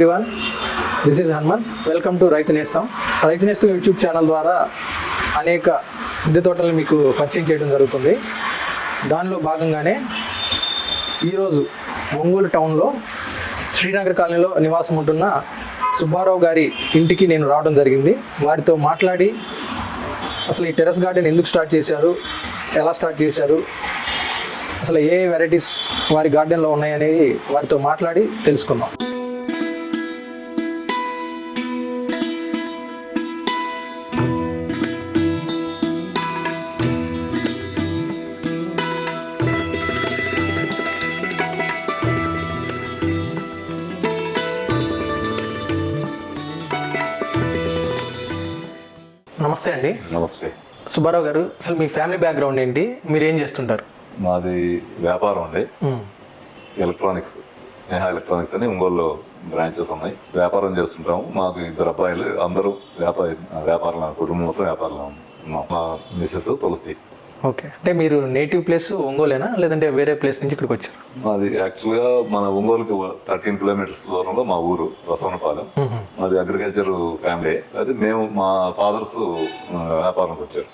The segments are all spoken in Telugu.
Everyone this is Hanuman welcome to Raithu Nestham Raithu నేస్తం యూట్యూబ్ ఛానల్ ద్వారా అనేక మిద్దె తోటలను మీకు పరిచయం చేయడం జరుగుతుంది. దానిలో భాగంగానే ఈరోజు ఒంగోలు టౌన్లో శ్రీనగర్ కాలనీలో నివాసం ఉంటున్న సుబ్బారావు గారి ఇంటికి నేను రావడం జరిగింది. వారితో మాట్లాడి అసలు ఈ టెర్రస్ గార్డెన్ ఎందుకు స్టార్ట్ చేశారు? ఎలా స్టార్ట్ చేశారు? అసలు ఏ వెరైటీస్ వారి గార్డెన్లో ఉన్నాయనేది వారితో మాట్లాడి తెలుసుకుందాం. నమస్తే అండి. నమస్తే. సుబ్బారావు గారు అసలు మీ ఫ్యామిలీ బ్యాక్గ్రౌండ్ ఏంటి? మీరు ఏం చేస్తుంటారు? మాది వ్యాపారం అండి. ఎలక్ట్రానిక్స్ స్నేహ ఎలక్ట్రానిక్స్ అని ఒంగోలులో బ్రాంచెస్ ఉన్నాయి. వ్యాపారం చేస్తుంటాము. మాకు ఇద్దరు అబ్బాయిలు అందరూ వ్యాపార వ్యాపారంలో కుటుంబం మొత్తం వ్యాపారంలో ఉన్నాం. మా మిస్సెస్ తులసి. ఓకే. అంటే మీరు నేటివ్ ప్లేస్ ఒంగోలేనా? లేదంటే వేరే ప్లేస్ నుంచి ఇక్కడికి వచ్చారు? మాది యాక్చువల్గా మన ఒంగోలుకి థర్టీన్ కిలోమీటర్స్ దూరంలో మా ఊరు రసవనపాలెం మాది అగ్రికల్చర్ ఫ్యామిలీ అయితే మేము మా ఫాదర్స్ వ్యాపారంకి వచ్చారు.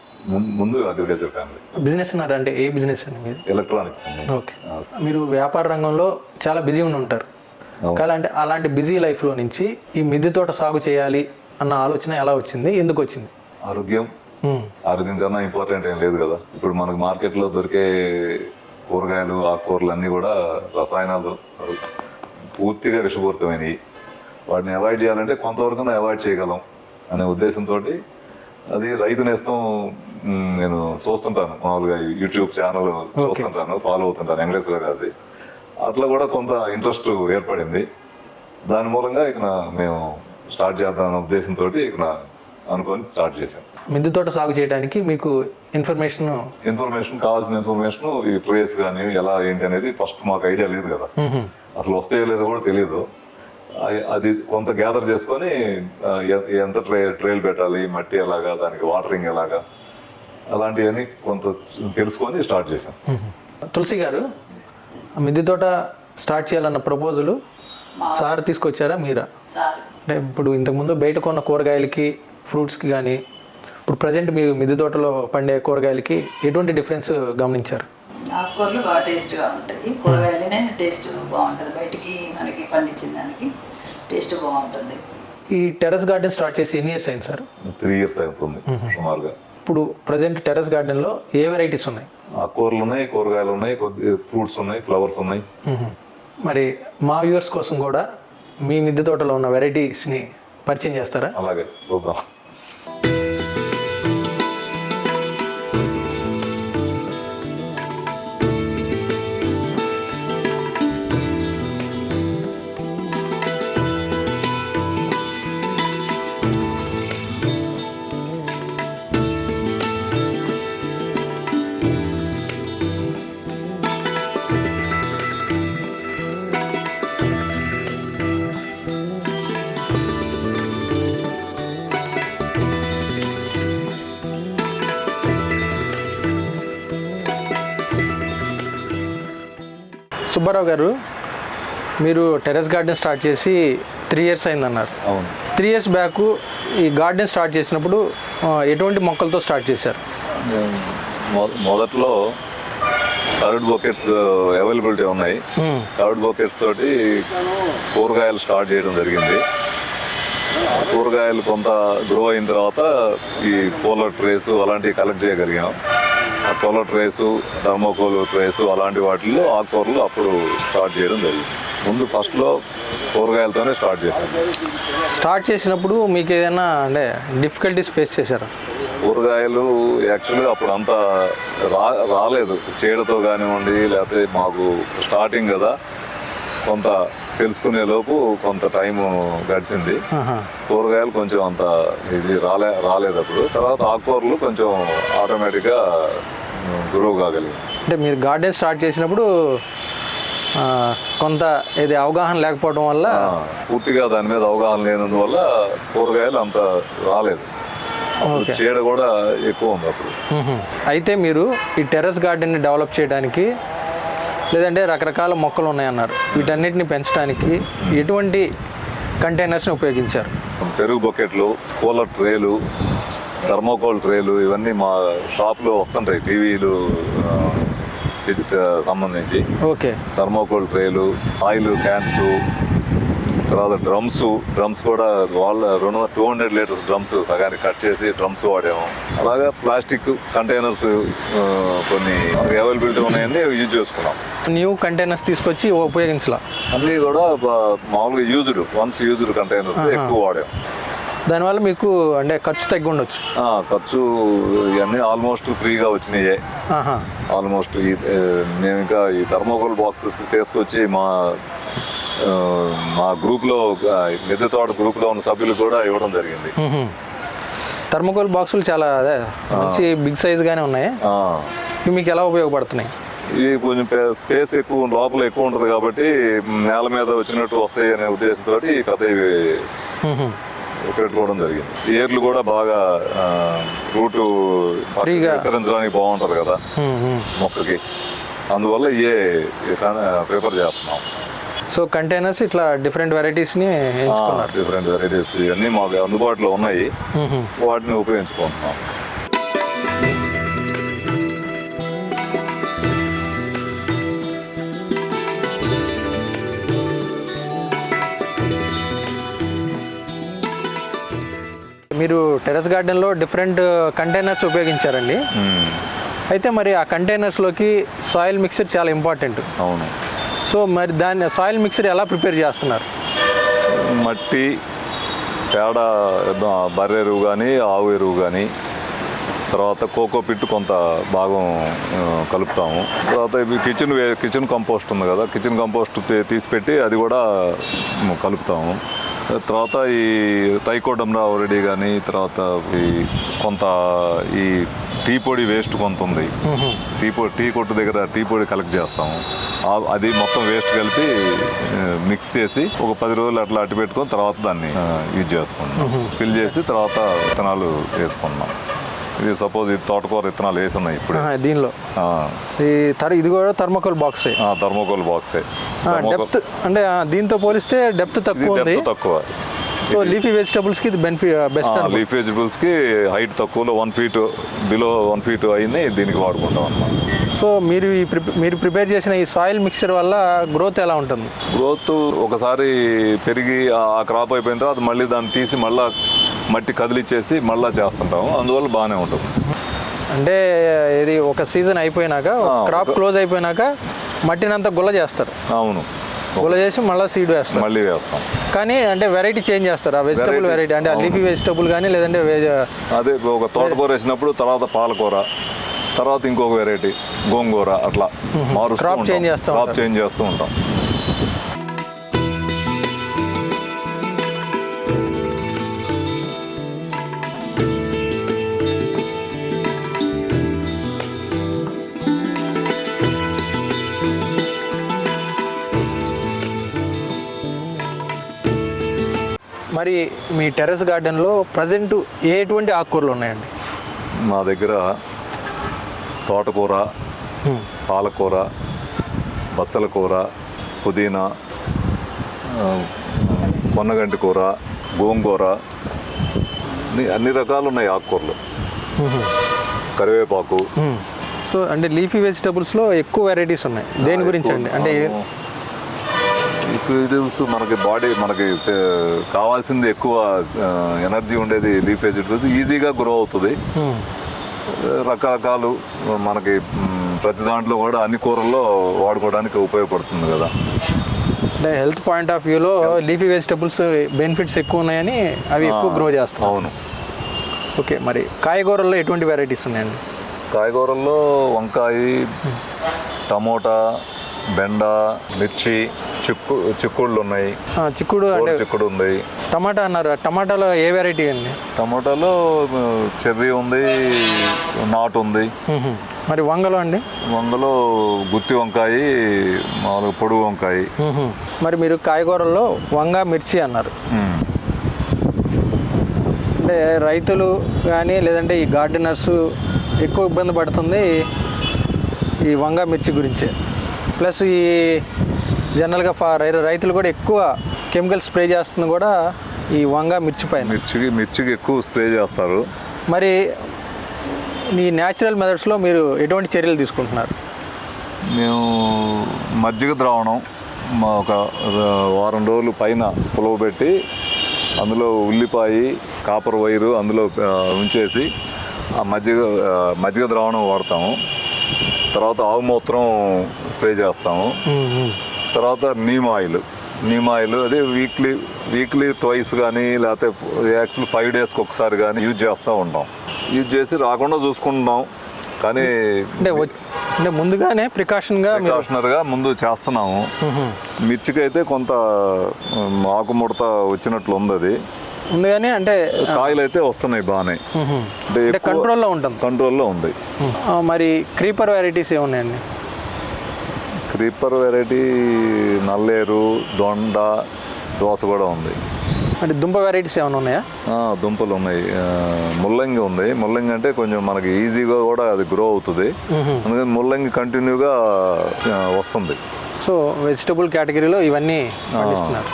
ముందు అగ్రికల్చర్ ఫ్యామిలీ బిజినెస్ ఉన్నారా అంటే ఏ బిజినెస్ అండి ఎలక్ట్రానిక్స్ ఓకే. మీరు వ్యాపార రంగంలో చాలా బిజీ ఉండి ఉంటారు. కానీ అంటే అలాంటి బిజీ లైఫ్లో నుంచి ఈ మిద్దె తోట సాగు చేయాలి అన్న ఆలోచన ఎలా వచ్చింది? ఎందుకు వచ్చింది? ఆరోగ్యం. ఆరోగ్యం కన్నా ఇంపార్టెంట్ ఏం లేదు కదా. ఇప్పుడు మనకు మార్కెట్లో దొరికే కూరగాయలు ఆకుకూరలు అన్నీ కూడా రసాయనాలు పూర్తిగా విషపూరితమైనవి వాటిని అవాయిడ్ చేయాలంటే కొంతవరకు అవాయిడ్ చేయగలం అనే ఉద్దేశంతో అది రైతు నేస్తం నేను చూస్తుంటాను. మామూలుగా యూట్యూబ్ ఛానల్ చూస్తుంటాను ఫాలో అవుతుంటాను వెంకటేశ్వర గారిది అట్లా కూడా కొంత ఇంట్రెస్ట్ ఏర్పడింది. దాని మూలంగా ఇక మేము స్టార్ట్ చేద్దాం అనే ఉద్దేశంతో ఇక అనుకొని స్టార్ట్ చేశాం. మిద్దె తోట సాగు చేయడానికి మీకు ఇన్ఫర్మేషన్ ఇన్ఫర్మేషన్ కావాల్సిన ఇన్ఫర్మేషన్ ఈ ట్రేస్ కానీ ఎలా ఏంటి అనేది ఫస్ట్ మాకు ఐడియా లేదు కదా. అసలు వస్తాయో లేదో కూడా తెలియదు అది కొంత గ్యాదర్ చేసుకొని ఎంత ట్రే ట్రైల్ పెట్టాలి మట్టి ఎలాగా దానికి వాటరింగ్ ఎలాగా అలాంటివన్నీ కొంత తెలుసుకొని స్టార్ట్ చేశాం. తులసి గారు ఆ మిద్దె తోట స్టార్ట్ చేయాలన్న ప్రపోజల్ సార్ తీసుకొచ్చారా మీరా? సార్. అంటే ఇప్పుడు ఇంతకుముందు బయట కొన్న కూరగాయలకి ఫ్రూట్స్కి కానీ ఇప్పుడు ప్రజెంట్ మీ మిద్దె తోటలో పండే కూరగాయలకి ఎటువంటి డిఫరెన్స్ గమనించారు? ఆకుకూరలు బాగా టేస్ట్గా ఉంటాయి. కూరగాయలనే టేస్ట్ బాగుంటుంది. బయటికి మనకి పండించిన దానికి టేస్ట్ బాగుంటుంది. ఈ టెర్రస్ గార్డెన్ స్టార్ట్ చేసి ఎన్ని ఇయర్స్ అయింది సార్? త్రీ ఇయర్స్ అవుతుంది సుమారుగా. ఇప్పుడు ప్రజెంట్ టెర్రస్ గార్డెన్లో ఏ వెరైటీస్ ఉన్నాయి? ఆకుకూరలు ఉన్నాయి కూరగాయలు ఉన్నాయి కొద్ది ఫ్రూట్స్ ఉన్నాయి ఫ్లవర్స్ ఉన్నాయి. మరి మా వ్యూవర్స్ కోసం కూడా మీ మిద్దె తోటలో ఉన్న వెరైటీస్ని పరిచయం చేస్తారా? అలాగే చూద్దాం. సుబ్బారావు గారు మీరు టెర్రస్ గార్డెన్ స్టార్ట్ చేసి త్రీ ఇయర్స్ అయిందన్నారు. అవును. త్రీ ఇయర్స్ బ్యాక్ ఈ గార్డెన్ స్టార్ట్ చేసినప్పుడు ఎటువంటి మొక్కలతో స్టార్ట్ చేశారు? మొదట్లో కర్డ్ బొకెట్స్ అవైలబిలిటీ ఉన్నాయి. కర్డ్ బొకెట్స్ తోటి కూరగాయలు స్టార్ట్ చేయడం జరిగింది. కూరగాయలు కొంత గ్రో అయిన తర్వాత ఈ పోలర్ ట్రేస్ అలాంటివి కలెక్ట్ చేయగలిగాం. ఆ పోలర్ ట్రేసు థర్మోకోల్ ట్రేసు అలాంటి వాటిల్లో ఆకుకూరలు అప్పుడు స్టార్ట్ చేయడం జరిగింది. ముందు ఫస్ట్లో కూరగాయలతోనే స్టార్ట్ చేశాను స్టార్ట్ చేసినప్పుడు మీకు ఏదైనా అంటే డిఫికల్టీస్ ఫేస్ చేశారా? కూరగాయలు యాక్చువల్గా అప్పుడు అంత రా రాలేదు. చీడతో కానివ్వండి లేకపోతే మాకు స్టార్టింగ్ కదా కొంత తెలుసుకునే లోపు కొంత టైం గడిచింది. కూరగాయలు కొంచెం అంత ఇది రాలే రాలేదు అప్పుడు. తర్వాత ఆకుకూరలు కొంచెం ఆటోమేటిక్గా గ్రో కాగలిగింది అంటే మీరు గార్డెన్ స్టార్ట్ చేసినప్పుడు కొంత ఇది అవగాహన లేకపోవడం వల్ల పూర్తిగా దాని మీద అవగాహన లేనందువల్ల కూరగాయలు అంత రాలేదు. చీడ కూడా ఎక్కువ ఉంది అప్పుడు. అయితే మీరు ఈ టెర్రస్ గార్డెన్ని డెవలప్ చేయడానికి లేదంటే రకరకాల మొక్కలు ఉన్నాయన్నారు. వీటన్నిటిని పెంచడానికి ఎటువంటి కంటైనర్స్ని ఉపయోగించారు? పెరుగు బకెట్లు కూలర్ ట్రేలు థర్మోకోల్ ట్రేలు ఇవన్నీ మా షాప్లో వస్తుంటాయి టీవీలు సంబంధించి. ఓకే. థర్మోకోల్ ట్రేలు ఆయిల్ క్యాన్స్ తర్వాత డ్రమ్స్ డ్రమ్స్ కూడా వాళ్ళ రెండు టూ హండ్రెడ్ లీటర్స్ డ్రమ్స్ సగానికి కట్ చేసి డ్రమ్స్ వాడాము. అలాగా ప్లాస్టిక్ కంటైనర్స్ కొన్ని అవైలబిలిటీ ఉన్నాయని యూజ్ చేసుకున్నాం. న్యూ కంటైనర్స్ తీసుకొచ్చి ఉపయోగించలా? అన్నీ కూడా మామూలుగా యూజ్డ్ వన్స్ యూజ్డ్ కంటైనర్స్ ఎక్కువ వాడాము దానివల్ల మీకు అంటే ఖర్చు తగ్గి ఉండొచ్చు ఖర్చు ఇవన్నీ ఆల్మోస్ట్ ఫ్రీగా వచ్చినాయే. ఆల్మోస్ట్ మేము ఇంకా ఈ థర్మోకోల్ బాక్సెస్ తీసుకొచ్చి మా మా గ్రూప్లో మిద్దె తోట గ్రూప్లో ఉన్న సభ్యులు కూడా ఇవ్వడం జరిగింది. థర్మోకోల్ బాక్సులు చాలా అదే మంచి బిగ్ సైజ్గానే ఉన్నాయి. ఆ, ఇవి మీకు ఎలా ఉపయోగపడుతున్నాయి? ఇవి కొంచెం స్పేస్ ఎక్కువ లోపల ఎక్కువ ఉంటుంది కాబట్టి నేల మీద వచ్చినట్టు వస్తాయి అనే ఉద్దేశంతో పెద్దవి మ్మ్. పెట్టుకోవడం జరిగింది ఏర్లు కూడా బాగా రూటు. విస్తరించడానికి బాగుంటుంది కదా. మొక్కకి అందువల్ల ఇయే ప్రిఫర్ చేస్తున్నాం సో కంటైనర్స్ ఇట్లా డిఫరెంట్ ఎంచుకున్నారు డిఫరెంట్ వెరైటీస్ ఇవన్నీ మాకు అందుబాటులో ఉన్నాయి. వాటిని ఉపయోగించుకుంటున్నాం మీరు టెరెస్ గార్డెన్లో డిఫరెంట్ కంటైనర్స్ ఉపయోగించారండి. అయితే మరి ఆ కంటైనర్స్లోకి సాయిల్ మిక్సర్ చాలా ఇంపార్టెంట్. అవును. సో మరి దాన్ని సాయిల్ మిక్సర్ ఎలా ప్రిపేర్ చేస్తున్నారు? మట్టి పేడ బర్రె ఎరువు కానీ ఆవు ఎరువు కానీ తర్వాత కోకో పిట్ కొంత భాగం కలుపుతాము. తర్వాత కిచెన్ కిచెన్ కంపోస్ట్ ఉంది కదా కిచెన్ కంపోస్ట్ తీసిపెట్టి అది కూడా కలుపుతాము. తర్వాత ఈ టైకోడమ్రా రెడీ కానీ తర్వాత ఈ కొంత ఈ టీ పొడి వేస్ట్ కొంత ఉంది. టీ పొడి టీ కొట్టు దగ్గర టీ పొడి కలెక్ట్ చేస్తాము. అది మొత్తం వేస్ట్ కలిపి మిక్స్ చేసి ఒక పది రోజులు అట్లా అట్టి పెట్టుకొని తర్వాత దాన్ని యూజ్ చేసుకుంటున్నాం. ఫిల్ చేసి తర్వాత విత్తనాలు వేసుకుంటున్నాం. ఇది సపోజ్ ఇది తోటకూర విత్తనాలు వేసి ఉన్నాయి ఇప్పుడు. దీనిలో. ఈ ఇది కూడా థర్మోకోల్ బాక్సే. థర్మోకోల్ బాక్సే. డెప్త్ అంటే దీంతో పోలిస్తే డెప్త్ తక్కువ ఉంది. తక్కువ. సో లీఫీ వెజిటబుల్స్కి ఇది బెనిఫిట్ బెస్ట్ లీఫ్ వెజిటబుల్స్కి హైట్ తక్కువలో one feet below one feet అయింది దీనికి వాడుకుంటాం అన్నమాట. సో మీరు ఈ మీరు ప్రిపేర్ చేసిన ఈ సాయిల్ మిక్చర్ వల్ల గ్రోత్ ఎలా ఉంటుంది? గ్రోత్ ఒకసారి పెరిగి ఆ క్రాప్ అయిపోయిన తర్వాత మళ్ళీ దాన్ని తీసి మళ్ళీ మట్టి కదిలిచ్చేసి మళ్ళీ చేస్తుంటాము. అందువల్ల బాగానే ఉంటుంది. అంటే ఇది ఒక సీజన్ అయిపోయినాక క్రాప్ క్లోజ్ అయిపోయినాక మట్టినంతా గుల్ల చేస్తారు. అవును. గుల్ల చేసి మళ్ళీ సీడ్ వేస్తారు. మళ్ళీ వేస్తాం. కానీ అంటే వెరైటీ చేంజ్ చేస్తారు. ఆ వెజిటబుల్ వెరైటీ అంటే ఆ. లీఫీ వెజిటబుల్ కానీ లేదంటే అదే ఒక తోటకూర వేసినప్పుడు తర్వాత పాలకూర తర్వాత ఇంకొక వెరైటీ గోంగూర అట్లా మారుస్తూ Crop ఉంటాం. change చేస్తూ ఉంటారు. చేంజ్ చేస్తూ ఉంటాం. మరి మీ టెర్రస్ గార్డెన్లో ప్రజెంట్ ఎటువంటి ఆకుకూరలు ఉన్నాయండి? మా దగ్గర తోటకూర. పాలకూర బచ్చల కూర పుదీనా కొన్నగంటి కూర గోంగూర అన్ని- అన్ని రకాలు ఉన్నాయి ఆకుకూరలు. కరివేపాకు. సో అంటే లీఫీ వెజిటబుల్స్లో ఎక్కువ వెరైటీస్ ఉన్నాయి. దేని గురించి అండి? అంటే వెజిటబుల్స్ మనకి బాడీ మనకి కావాల్సింది ఎక్కువ ఎనర్జీ ఉండేది లీఫ్ వెజిటబుల్స్ ఈజీగా గ్రో అవుతుంది. రకరకాలు మనకి ప్రతి దాంట్లో కూడా అన్ని కూరల్లో వాడుకోవడానికి ఉపయోగపడుతుంది కదా. అంటే హెల్త్ పాయింట్ ఆఫ్ వ్యూలో లీఫీ వెజిటబుల్స్ బెనిఫిట్స్ ఎక్కువ ఉన్నాయని అవి ఎక్కువ గ్రో చేస్తాం అవును. ఓకే మరి కాయగూరల్లో ఎటువంటి వెరైటీస్ ఉన్నాయండి? కాయగూరల్లో వంకాయ టమోటా బెండ మిర్చి చిక్కు చిక్కుళ్ళు ఉన్నాయి. చిక్కుడు చిక్కుడు ఉంది. టమాటా అన్నారు. టమాటాలో ఏ వెరైటీ అండి టమోటాలో చెర్రీ ఉంది నాటు ఉంది. మరి వంగలో అండి? వందలో గుత్తి వంకాయ మామూలుగా పొడుగు వంకాయ. మరి మీరు కాయగూరల్లో వంగ మిర్చి అన్నారు. అంటే రైతులు కానీ లేదంటే ఈ గార్డెనర్స్ ఎక్కువ ఇబ్బంది పడుతుంది ఈ వంగ మిర్చి గురించే. ప్లస్ ఈ జనరల్గా రైతులు కూడా ఎక్కువ కెమికల్ స్ప్రే చేస్తుంది కూడా ఈ వంగ మిర్చి పైన. మిర్చికి మిర్చికి ఎక్కువ స్ప్రే చేస్తారు. మరి మీ న్యాచురల్ మెథడ్స్లో మీరు ఎటువంటి చర్యలు తీసుకుంటున్నారు? మేము మజ్జిగ ద్రావణం మా ఒక వారం రోజులు పైన పులవబెట్టి అందులో ఉల్లిపాయ కాపర్ వైరు అందులో ఉంచేసి ఆ మజ్జిగ మజ్జిగ ద్రావణం వాడతాము. తర్వాత ఆవు మూత్రం స్ప్రే చేస్తాము. తర్వాత నీమ్ ఆయిల్. నీమ్ ఆయిల్ అదే వీక్లీ వీక్లీ ట్వైస్ కానీ లేకపోతే యాక్చువల్ ఫైవ్ డేస్కి ఒకసారి కానీ యూజ్ చేస్తూ ఉంటాం యూజ్ చేసి రాకుండా చూసుకుంటున్నాం. కానీ అంటే ముందుగానే ప్రికాషన్గా ప్రికాషనర్గా ముందు చేస్తున్నాము. మిర్చికి అయితే కొంత ఆకుముడత వచ్చినట్లు ఉంది అది. ముందుగానే అంటే కాయలు అయితే వస్తున్నాయి బాగానే. అంటే కంట్రోల్లో ఉంటుంది. కంట్రోల్లో ఉంది. మరి క్రీపర్ వెరైటీస్ ఏమున్నాయండి? క్రీపర్ వెరైటీ నల్లేరు దొండ దోస కూడా ఉంది. అంటే దుంప వెరైటీస్ ఏమైనా ఉన్నాయా? దుంపలు ఉన్నాయి. ముల్లంగి ఉంది. ముల్లంగి అంటే కొంచెం మనకి ఈజీగా కూడా అది గ్రో అవుతుంది. అందుకని ముల్లంగి కంటిన్యూగా వస్తుంది. సో వెజిటబుల్ కేటగిరీలో ఇవన్నీ పండిస్తున్నారు.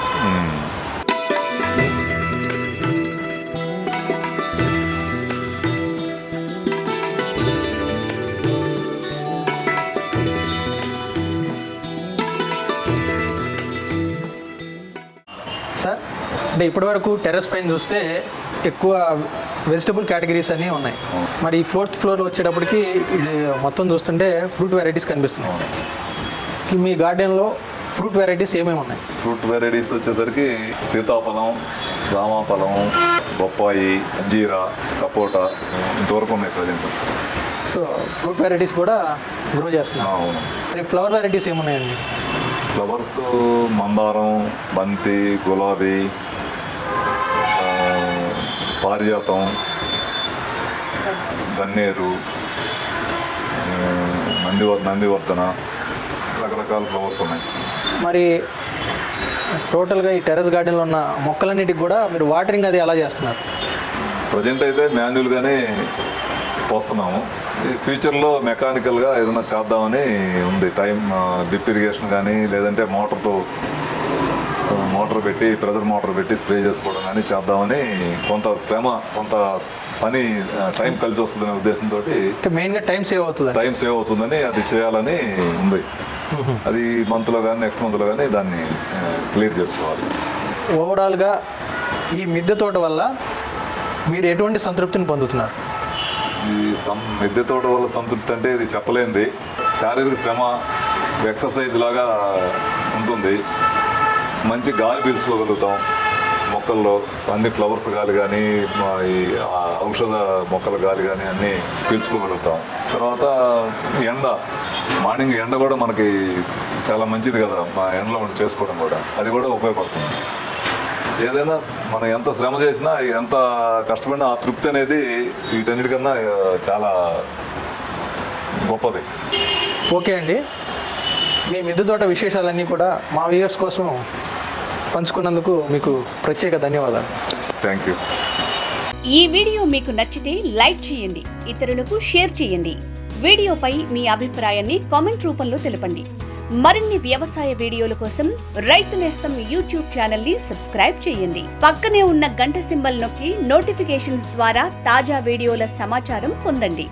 అంటే ఇప్పటివరకు టెర్రస్ పైన చూస్తే ఎక్కువ వెజిటబుల్ కేటగిరీస్ అన్నీ ఉన్నాయి. మరి ఈ ఫోర్త్ ఫ్లోర్ వచ్చేటప్పటికి ఇది మొత్తం చూస్తుంటే ఫ్రూట్ వెరైటీస్ కనిపిస్తున్నాయి. అసలు మీ గార్డెన్లో ఫ్రూట్ వెరైటీస్ ఏమేమి ఉన్నాయి? ఫ్రూట్ వెరైటీస్ వచ్చేసరికి సీతాఫలం రామాఫలం బొప్పాయి జీరా సపోటా ఇంతవరకు ఉన్నాయి ప్రజెంట్. సో ఫ్రూట్ వెరైటీస్ కూడా గ్రో చేస్తున్నాం ఫ్లవర్ వెరైటీస్ ఏమున్నాయండి? ఫ్లవర్స్ మందారం బంతి గులాబీ పారిజాతం గన్నేరు ఆ, నందివ నందివర్ధన రకరకాల ఫ్లవర్స్ ఉన్నాయి. మరి టోటల్గా ఈ టెర్రస్ గార్డెన్లో ఉన్న మొక్కలన్నిటికి కూడా మీరు వాటరింగ్ అది ఎలా చేస్తున్నారు. ప్రజెంట్ అయితే మాన్యువల్గానే పోస్తున్నాము. ఫ్యూచర్లో మెకానికల్గా ఏదైనా చేద్దామని ఉంది. టైం డ్రిప్ ఇరిగేషన్ కానీ లేదంటే మోటార్తో మోటార్ పెట్టి ప్రెజర్ మోటార్ పెట్టి స్ప్రే చేసుకోవడం కానీ చేద్దామని కొంత శ్రమ కొంత పని టైం కలిసి వస్తుందనే ఉద్దేశంతో మెయిన్గా టైం సేవ్ అవుతుంది టైం సేవ్ అవుతుందని అది చేయాలని ఉంది. అది మంత్లో కానీ నెక్స్ట్ మంత్లో కానీ దాన్ని క్లియర్ చేసుకోవాలి. ఓవరాల్గా ఈ మిద్దె తోట వల్ల మీరు ఎటువంటి సంతృప్తిని పొందుతున్నారు? ఈ సం మిద్దె తోట వల్ల సంతృప్తి అంటే ఇది చెప్పలేనిది. శారీరక శ్రమ ఎక్సర్సైజ్ లాగా ఉంటుంది. మంచి గాలి పీల్చుకోగలుగుతాం. మొక్కల్లో అన్ని ఫ్లవర్స్ గాలి కానీ ఈ ఔషధ మొక్కల గాలి కానీ అన్నీ పీల్చుకోగలుగుతాం. తర్వాత ఎండ మార్నింగ్ ఎండ కూడా మనకి చాలా మంచిది కదా మా ఎండలో ఉండి చేసుకోవడం కూడా. అది కూడా ఉపయోగపడుతుంది. ఏదైనా మనం ఎంత శ్రమ చేసినా ఎంత కష్టపడినా ఆ తృప్తి అనేది వీటన్నిటికన్నా చాలా గొప్పది. ఓకే అండి. మీ మిద్దె తోట విశేషాలన్నీ కూడా మా వ్యూయర్స్ కోసం పంచుకున్నందుకు మీకు ప్రత్యేక ధన్యవాదాలు. థ్యాంక్ యూ ఈ వీడియో మీకు నచ్చితే లైక్ చేయండి ఇతరులకు షేర్ చేయండి. వీడియోపై మీ అభిప్రాయాన్ని కామెంట్ రూపంలో తెలపండి. మరిన్ని వ్యవసాయ వీడియోల కోసం రైతు నేస్తం యూట్యూబ్ ఛానల్ని సబ్స్క్రైబ్ చేయండి. పక్కనే ఉన్న గంట సింబల్ నొక్కి నోటిఫికేషన్స్ ద్వారా తాజా వీడియోల సమాచారం పొందండి.